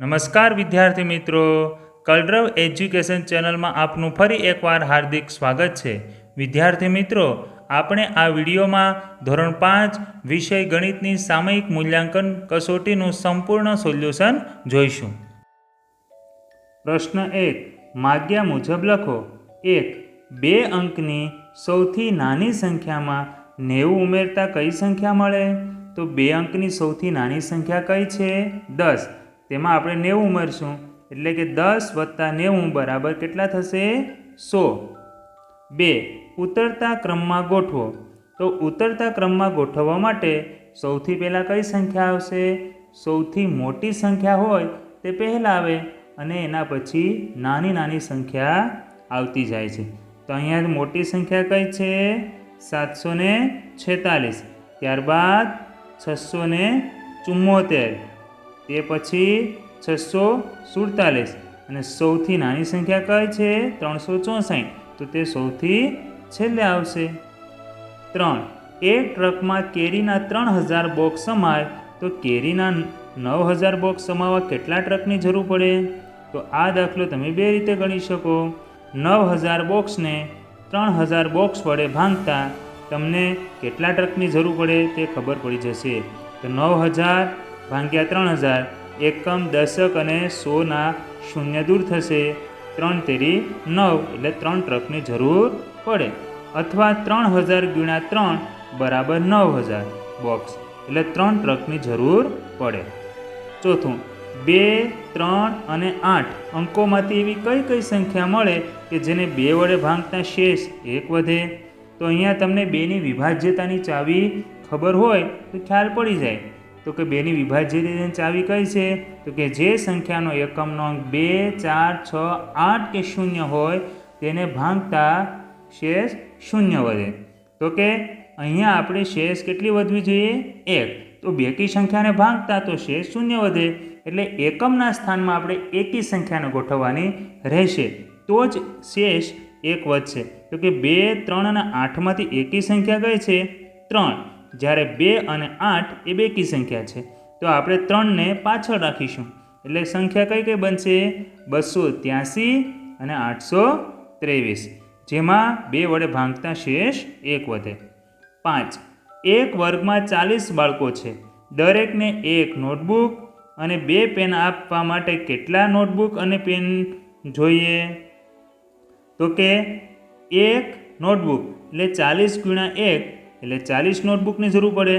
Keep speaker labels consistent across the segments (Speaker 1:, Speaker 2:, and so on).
Speaker 1: નમસ્કાર વિદ્યાર્થી મિત્રો. કલરવ એજ્યુકેશન ચેનલમાં આપનું ફરી એકવાર હાર્દિક સ્વાગત છે. વિદ્યાર્થી મિત્રો, આપણે આ વિડીયોમાં ધોરણ પાંચ વિષય ગણિતની સામયિક મૂલ્યાંકન કસોટીનું સંપૂર્ણ સોલ્યુશન જોઈશું. પ્રશ્ન એક, માગ્યા મુજબ લખો. એક, બે અંકની સૌથી નાની સંખ્યામાં નેવું ઉમેરતા કઈ સંખ્યા મળે? તો બે અંકની સૌથી નાની સંખ્યા કઈ છે? દસ. તેમાં આપણે નેવું ઉમેરશું એટલે કે દસ વત્તા નેવું બરાબર કેટલા થશે? સો. બે. ઉતરતા ક્રમમાં ગોઠવો. તો ઉતરતા ક્રમમાં ગોઠવવા માટે સૌથી પહેલાં કઈ સંખ્યા આવશે? સૌથી મોટી સંખ્યા હોય તે પહેલાં આવે અને એના પછી નાની નાની સંખ્યા આવતી જાય છે. તો અહીંયા મોટી સંખ્યા કઈ છે? સાતસો ને છેતાલીસ. ત્યારબાદ છસો ને ચુમ્મોતેર તે પછી છસો સુડતાલીસ. અને સૌથી નાની સંખ્યા કઈ છે? ત્રણસો ચોસઠ. તો તે સૌથી છેલ્લે આવશે. ત્રણ. એક ટ્રકમાં કેરીના ત્રણ હજાર બોક્સ સમાય. તો કેરીના નવ હજાર બોક્સ સમાવવા કેટલા ટ્રકની જરૂર પડે? તો આ દાખલો તમે બે રીતે ગણી શકો. નવ હજાર બોક્સને ત્રણ હજાર બોક્સ વડે ભાંગતા તમને કેટલા ટ્રકની જરૂર પડે તે ખબર પડી જશે. તો નવ હજાર ભાગ્યા ત્રણ હજાર, એકમ, દશક અને સોના શૂન્ય દૂર થશે. ત્રણ તેરી નવ એટલે ત્રણ ટ્રકની જરૂર પડે. અથવા ત્રણ હજાર ગુણ્યા ત્રણ બરાબર નવ હજાર બોક્સ એટલે ત્રણ ટ્રકની જરૂર પડે. ચોથું, બે, ત્રણ અને આઠ અંકોમાંથી એવી કઈ કઈ સંખ્યા મળે કે જેને બે વડે ભાંગતા શેષ એક વધે? તો અહીંયા તમને બેની વિભાજ્યતાની ચાવી ખબર હોય તો ખ્યાલ પડી જાય. તો કે બેની વિભાજ્યતાની ચાવી કઈ છે? તો કે જે સંખ્યાનો એકમનો અંક બે, ચાર, છ, આઠ કે શૂન્ય હોય તેને ભાંગતા શેષ શૂન્ય વધે. તો કે અહીંયા આપણે શેષ કેટલી વધવી જોઈએ? એક. તો બેકી સંખ્યાને ભાંગતા તો શેષ શૂન્ય વધે. એટલે એકમના સ્થાનમાં આપણે એકી સંખ્યાને ગોઠવવાની રહેશે. તો જ શેષ એક વધશે. તો કે બે, ત્રણ અને આઠમાંથી એકી સંખ્યા કઈ છે? ત્રણ. જ્યારે બે અને આઠ એ બેકી સંખ્યા છે. તો આપણે ત્રણને પાછળ રાખીશું. એટલે સંખ્યા કઈ કઈ બનશે? બસો ત્યાંસી અને આઠસો ત્રેવીસ. જેમાં બે વડે ભાંગતા શેષ એક વધે. પાંચ. એક વર્ગમાં ચાલીસ બાળકો છે. દરેકને એક નોટબુક અને બે પેન આપવા માટે કેટલા નોટબુક અને પેન જોઈએ? તો કે એક નોટબુક, એટલે ચાલીસ ગુણ્યા એક એટલે ચાલીસ નોટબુકની જરૂર પડે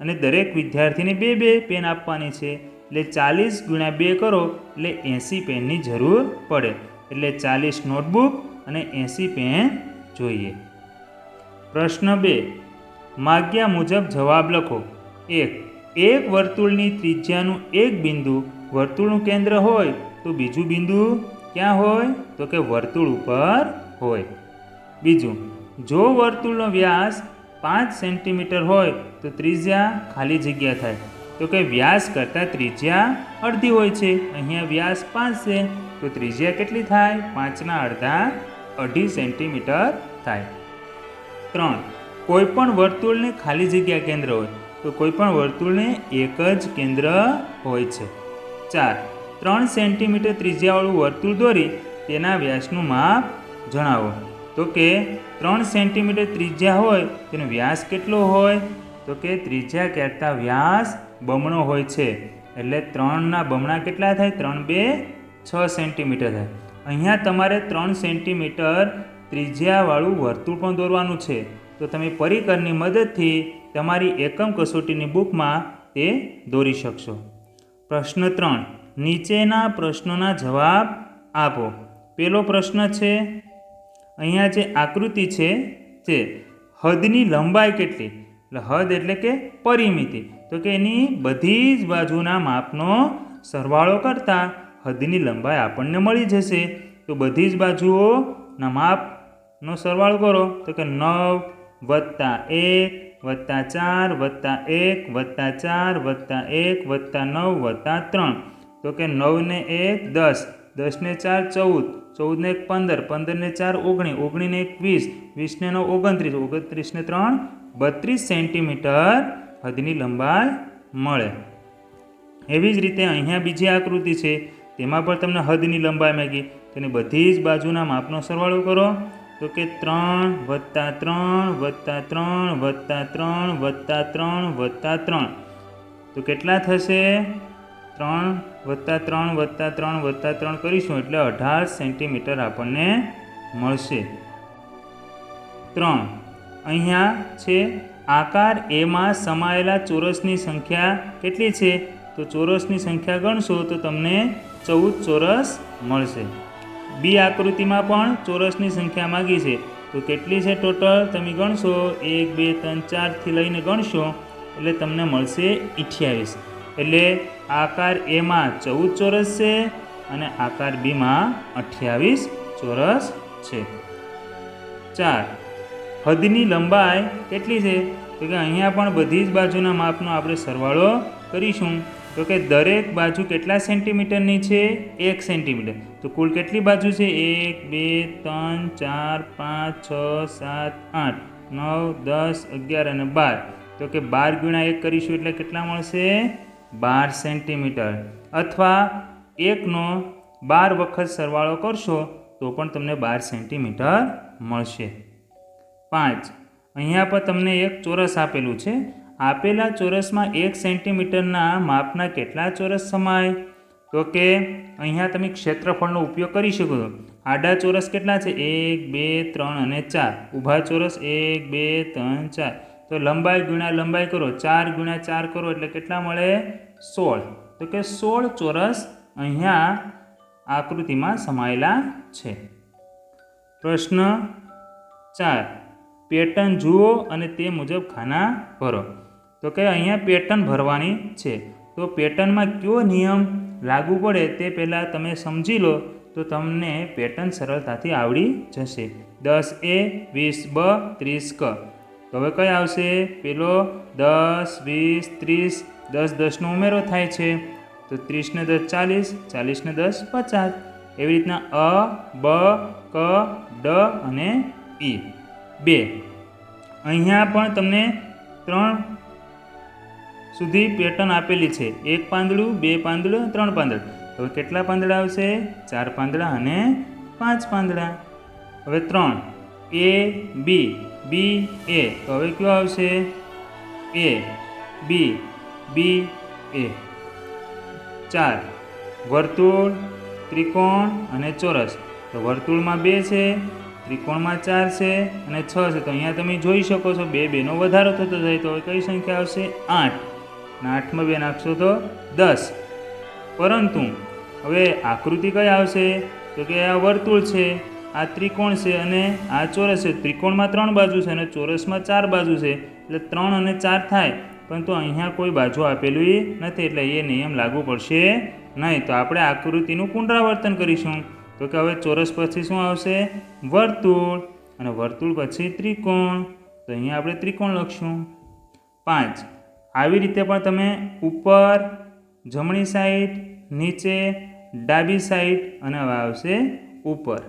Speaker 1: અને દરેક વિદ્યાર્થીને બે બે પેન આપવાની છે. એટલે ચાલીસ ગુણ્યા બે કરો, એટલે એંસી પેનની જરૂર પડે. એટલે ચાલીસ નોટબુક અને એંસી પેન જોઈએ. પ્રશ્ન બે, માગ્યા મુજબ જવાબ લખો. એક એક વર્તુળની ત્રિજ્યાનું એક બિંદુ વર્તુળનું કેન્દ્ર હોય તો બીજું બિંદુ ક્યાં હોય? તો કે વર્તુળ ઉપર હોય. બીજું, જો વર્તુળનો વ્યાસ પાંચ સેન્ટીમીટર હોય તો ત્રિજ્યા ખાલી જગ્યા થાય. તો કે વ્યાસ કરતાં ત્રિજ્યા અડધી હોય છે. અહીંયા વ્યાસ પાંચ છે. તો ત્રિજ્યા કેટલી થાય? પાંચના અડધા અઢી સેન્ટીમીટર થાય. ત્રણ. કોઈપણ વર્તુળને ખાલી જગ્યા કેન્દ્ર હોય તો કોઈપણ વર્તુળને એક જ કેન્દ્ર હોય છે. ચાર. ત્રણ સેન્ટીમીટર ત્રિજ્યાવાળું વર્તુળ દોરી તેના વ્યાસનું માપ જણાવો. તો કે ત્રણ સેન્ટીમીટર ત્રિજ્યા હોય, તેનો વ્યાસ કેટલો હોય? તો કે ત્રિજ્યા કરતાં વ્યાસ બમણો હોય છે. એટલે ત્રણના બમણા કેટલા થાય? ત્રણ, બે, છ સેન્ટીમીટર થાય. અહીંયા તમારે ત્રણ સેન્ટીમીટર ત્રિજ્યાવાળું વર્તુળ પણ દોરવાનું છે. તો તમે પરિકરની મદદથી તમારી એકમ કસોટીની બુકમાં તે દોરી શકશો. પ્રશ્ન ત્રણ. નીચેના પ્રશ્નોના જવાબ આપો. પેલો પ્રશ્ન છે અહીંયા જે આકૃતિ છે તે હદની લંબાઈ કેટલી? એટલે હદ એટલે કે પરિમિતિ. તો કે એની બધી જ બાજુના માપનો સરવાળો કરતાં હદની લંબાઈ આપણને મળી જશે. તો બધી જ બાજુઓના માપનો સરવાળો કરો. તો કે નવ વત્તા એક વત્તા ચાર વત્તા એક વત્તા ચાર વત્તા એક વત્તા નવ વત્તા ત્રણ. તો કે નવને એક દસ. દસને ચાર, ચૌદ. ચૌદને એક, પંદર. પંદરને ચાર ઓગણીસ ઓગણીને એક, વીસ. વીસને નવ, ઓગણત્રીસ. ઓગણત્રીસને ત્રણ, બત્રીસ સેન્ટીમીટર હદની લંબાઈ મળે. એવી જ રીતે અહીંયા બીજી આકૃતિ છે. તેમાં પણ તમને હદની લંબાઈ માગી. તેની બધી જ બાજુના માપનો સરવાળો કરો. તો કે ત્રણ વત્તા ત્રણ વત્તા ત્રણ વત્તા ત્રણ વત્તા ત્રણ વત્તા ત્રણ. તો કેટલા થશે? ત્રણ વત્તા ત્રણ વત્તા ત્રણ વત્તા ત્રણ કરીશું એટલે અઢાર સેન્ટીમીટર આપણને મળશે. ત્રણ. અહીંયા છે, આકાર એમાં સમાયેલા ચોરસની સંખ્યા કેટલી છે? તો ચોરસની સંખ્યા ગણશો તો તમને ચૌદ ચોરસ મળશે. બી આકૃતિમાં પણ ચોરસની સંખ્યા માગી છે. તો કેટલી છે ટોટલ? તમે ગણશો. એક, બે, ત્રણ, ચારથી લઈને ગણશો એટલે તમને મળશે અઠ્યાવીસ એટલે આકાર એમાં ચૌદ ચોરસ છે અને આકાર બીમાં અઠ્યાવીસ ચોરસ છે. ચાર, હદની લંબાઈ કેટલી છે? તો કે અહીંયા પણ બધી જ બાજુના માપનો આપણે સરવાળો કરીશું. તો કે દરેક બાજુ કેટલા સેન્ટીમીટરની છે? એક સેન્ટીમીટર. તો કુલ કેટલી બાજુ છે? એક, બે, ત્રણ, ચાર, પાંચ, છ, સાત, આઠ, નવ, દસ, અગિયાર અને બાર. તો કે બાર ગુણા એક કરીશું એટલે કેટલા મળશે? બાર સેન્ટીમીટર અથવા એકનો બાર વખત સરવાળો કરશો તો પણ તમને બાર સેન્ટીમીટર મળશે. પાંચ, અહીંયા પર તમને એક ચોરસ આપેલું છે. આપેલા ચોરસમાં એક સેન્ટીમીટરના માપના કેટલા ચોરસ સમાય? તો કે અહીંયા તમે ક્ષેત્રફળનો ઉપયોગ કરી શકો છો. આડા ચોરસ કેટલા છે? એક, બે, ત્રણ અને ચાર. ઊભા ચોરસ એક, બે, ત્રણ, ચાર. તો લંબાઈ ગુણ્યા લંબાઈ કરો, ચાર ગુણ્યા ચાર કરો એટલે કેટલા મળે? સોળ. તો કે સોળ ચોરસ અહીંયા આકૃતિમાં સમાયેલા છે. પ્રશ્ન ચાર. પેટર્ન જુઓ અને તે મુજબ ખાના ભરો. તો કે અહીંયા પેટર્ન ભરવાની છે. તો પેટર્નમાં કયો નિયમ લાગુ પડે તે પહેલાં તમે સમજી લો, તો તમને પેટર્ન સરળતાથી આવડી જશે. દસ એ, વીસ બ, ત્રીસ ક. તો હવે કઈ આવશે? પેલો દસ, વીસ, ત્રીસ, દસ, દસનો ઉમેરો થાય છે. તો ત્રીસને દસ ચાલીસ ચાલીસને દસ પચાસ. એવી રીતના અ, બ, ક, ડ અને ઈ બે. અહીંયા પણ તમને ત્રણ સુધી પેટર્ન આપેલી છે. એક પાંદડું, બે પાંદડું, ત્રણ પાંદડું. હવે કેટલા પાંદડા આવશે? ચાર પાંદડા અને પાંચ પાંદડા. હવે ત્રણ. એ બી બી એ તો હવે કયો આવશે? એ બી બી એ ચાર. વર્તુળ, ત્રિકોણ અને ચોરસ. તો વર્તુળમાં બે છે, ત્રિકોણમાં ચાર છે અને છ છે. તો અહીંયા તમે જોઈ શકો છો, બે બેનો વધારો થતો જાય તો હવે કઈ સંખ્યા આવશે? આઠ. અને આઠમાં બે નાખશો તો દસ. પરંતુ, હવે આકૃતિ કઈ આવશે? તો કે આ વર્તુળ છે. આ ત્રિકોણ છે અને આ ચોરસ છે. ત્રિકોણમાં ત્રણ બાજુ છે અને ચોરસમાં ચાર બાજુ છે. એટલે ત્રણ અને ચાર થાય. પરંતુ અહીંયા કોઈ બાજુ આપેલું નથી. એટલે એ નિયમ લાગુ પડશે નહીં. તો આપણે આકૃતિનું પુનરાવર્તન કરીશું. તો કે હવે ચોરસ પછી શું આવશે? વર્તુળ. અને વર્તુળ પછી ત્રિકોણ. તો અહીંયા આપણે ત્રિકોણ લખશું. પાંચ. આવી રીતે પણ તમે ઉપર, જમણી સાઈડ, નીચે, ડાબી સાઈડ અને હવે આવશે ઉપર.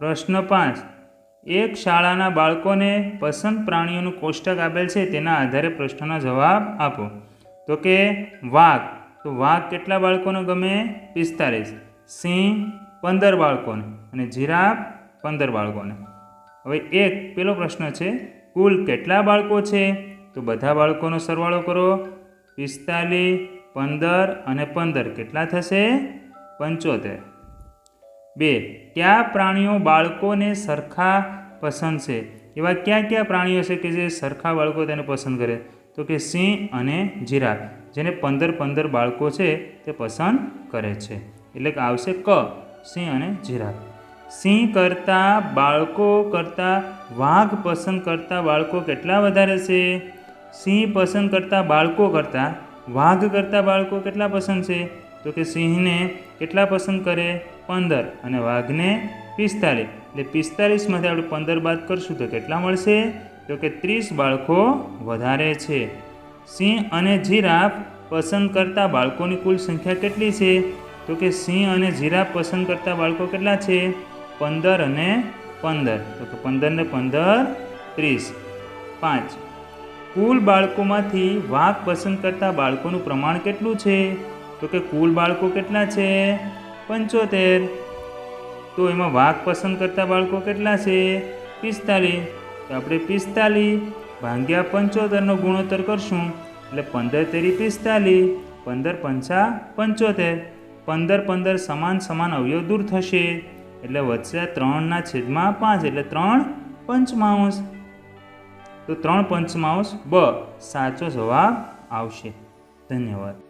Speaker 1: પ્રશ્ન પાંચ. એક શાળાના બાળકોને પસંદ પ્રાણીઓનું કોષ્ટક આપેલ છે તેના આધારે પ્રશ્નનો જવાબ આપો. તો કે વાઘ. તો વાઘ કેટલા બાળકોને ગમે? પિસ્તાલીસ સિંહ પંદર બાળકોને અને જીરાફ પંદર બાળકોને. હવે એક પેલો પ્રશ્ન છે, કુલ કેટલા બાળકો છે? તો બધા બાળકોનો સરવાળો કરો. પિસ્તાલીસ, પંદર અને પંદર. કેટલા થશે? પંચોતેર. બે કયા પ્રાણીઓ બાળકોને સરખા પસંદ છે એવા કયા કયા પ્રાણીઓ છે કે જે સરખા બાળકો તેને પસંદ કરે? તો કે સિંહ અને જીરાફ, જેને પંદર પંદર બાળકો છે તે પસંદ કરે છે. એટલે કે આવશે ક, સિંહ અને જીરાફ. સિંહ કરતાં બાળકો કરતાં વાઘ પસંદ કરતા બાળકો કેટલા વધારે છે? સિંહ પસંદ કરતા બાળકો કરતાં વાઘ કરતા બાળકો કેટલા પસંદ છે? તો કે સિંહને કેટલા પસંદ કરે? પંદર. અને વાઘને પિસ્તાલીસ એટલે પિસ્તાલીસમાંથી આપણે પંદર બાદ કરશું તો કેટલા મળશે? તો કે ત્રીસ બાળકો વધારે છે. સિંહ અને જીરાફ પસંદ કરતા બાળકોની કુલ સંખ્યા કેટલી છે? તો કે સિંહ અને જીરાફ પસંદ કરતા બાળકો કેટલા છે? પંદર અને પંદર. તો કે પંદર ને પંદર, ત્રીસ. પાંચ. કુલ બાળકોમાંથી વાઘ પસંદ કરતા બાળકોનું પ્રમાણ કેટલું છે? તો કે કુલ બાળકો કેટલા છે? પંચોતેર. તો એમાં વાઘ પસંદ કરતા બાળકો કેટલા છે? પિસ્તાલીસ. તો આપણે પિસ્તાલીસ ભાંગ્યા પંચોતેરનો ગુણોત્તર કરશું. એટલે પંદર તેરી પિસ્તાલીસ, પંદર પંચા પંચોતેર. પંદર પંદર સમાન સમાન અવયવ દૂર થશે. એટલે વધશે ત્રણના છેદમાં પાંચ, એટલે ત્રણ પંચમાંશ. તો ત્રણ પંચમાંશ બ સાચો જવાબ આવશે. ધન્યવાદ.